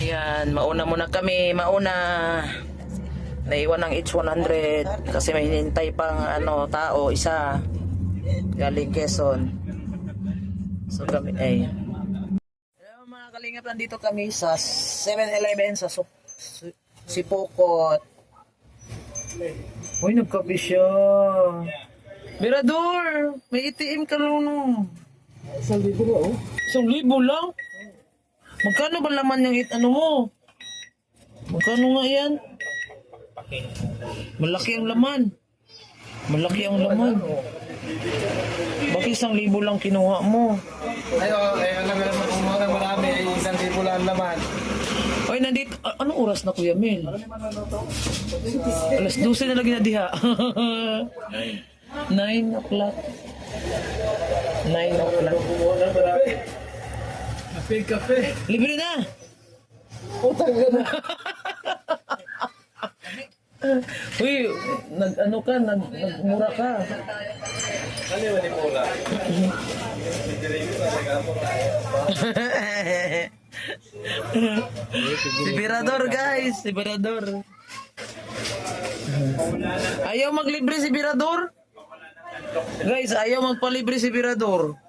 Ayan, mauna muna kami, mauna. Naiwan ng H100 kasi may hinintay pang ano, tao, isa. Galing Quezon. So kami, ay. Hello mga kalingap, nandito kami sa 7-Eleven sa Sup Su- Sipokot. Uy, nagkape siya. Mirador! May ATM ka luno. Isang libo ba, oh? Isang libo lang? Magkano ba laman yung it ano mo? Magkano nga yan? Malaki ang laman. Malaki ang laman. Bakit isang libo lang kinuha mo? Ay, oh, eh, alam mo naman kung mga marami, ay isang libo lang ang laman. Oy, nandito. a- anong oras na Kuya Mel? Alas 12 na lagi na diha. 9 o'clock. 9 o'clock. Kape, kape. Libre na! Utang ka na. Uy, nag ano ka, nag, nagmura ka. Ano yung manipula? si Birador guys, si Birador. Ayaw maglibre si Birador? Guys, ayaw magpalibre si Birador.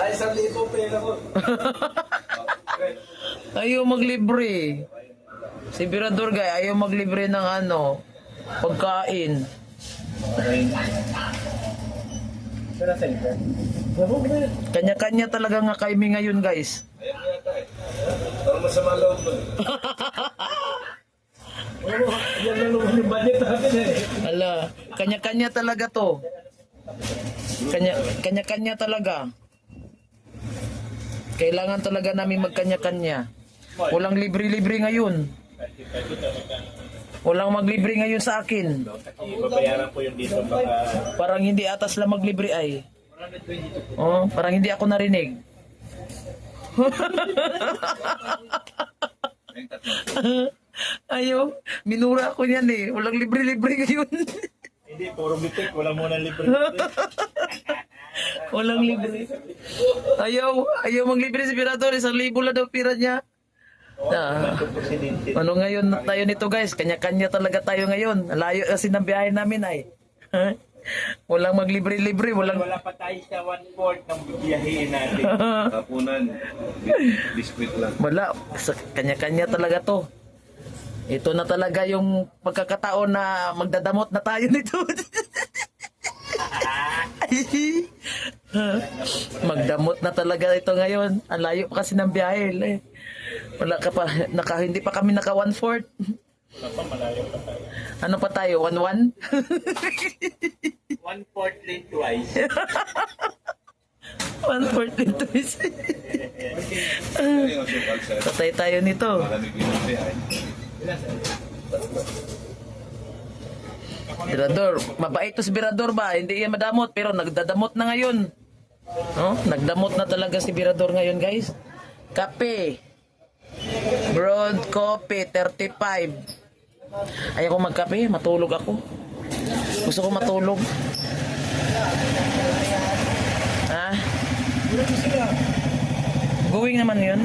Ay, isang libo pera ko. Ayaw maglibre. Si Birador guys, ayaw maglibre ng ano, pagkain. Kanya-kanya talaga nga kami ngayon guys. Para masama loob mo. Yan lang naman yung budget natin eh. Ala, kanya-kanya talaga to. Kanya, kanya-kanya talaga. Kailangan talaga namin magkanya-kanya. Walang libre-libre ngayon. Walang maglibre ngayon sa akin. Babayaran po yung dito baka... Parang hindi atas lang maglibre ay. Oh, parang hindi ako narinig. Ayaw, minura ko niyan eh. Walang libre-libre ngayon. Hindi, puro bitik. Wala muna libre. Walang libre. Ayaw, ayaw maglibre si Pirator. Isang libo lang daw pira niya. Ah, ano ngayon na tayo nito guys? Kanya-kanya talaga tayo ngayon. Layo kasi ng biyahe namin ay. Walang maglibre-libre. Walang... Wala pa tayo sa one-fourth ng biyahin natin. Kapunan, biskuit lang. Wala. Sa kanya-kanya talaga to. Ito na talaga yung pagkakataon na magdadamot na tayo nito. Magdamot na talaga ito ngayon. Ang layo pa kasi ng biyahe. Eh. Wala ka pa, naka, hindi pa kami naka one-fourth. Ano pa tayo? One-one? One-fourth lane twice. One-fourth sukal sa Patay tayo nito. Birador, mabait to si Birador ba? Hindi yan madamot, pero nagdadamot na ngayon. No? Nagdamot na talaga si Birador ngayon, guys. Kape. Broad coffee, 35. Ayaw ko magkape, matulog ako. Gusto ko matulog. Ha? Going naman yun.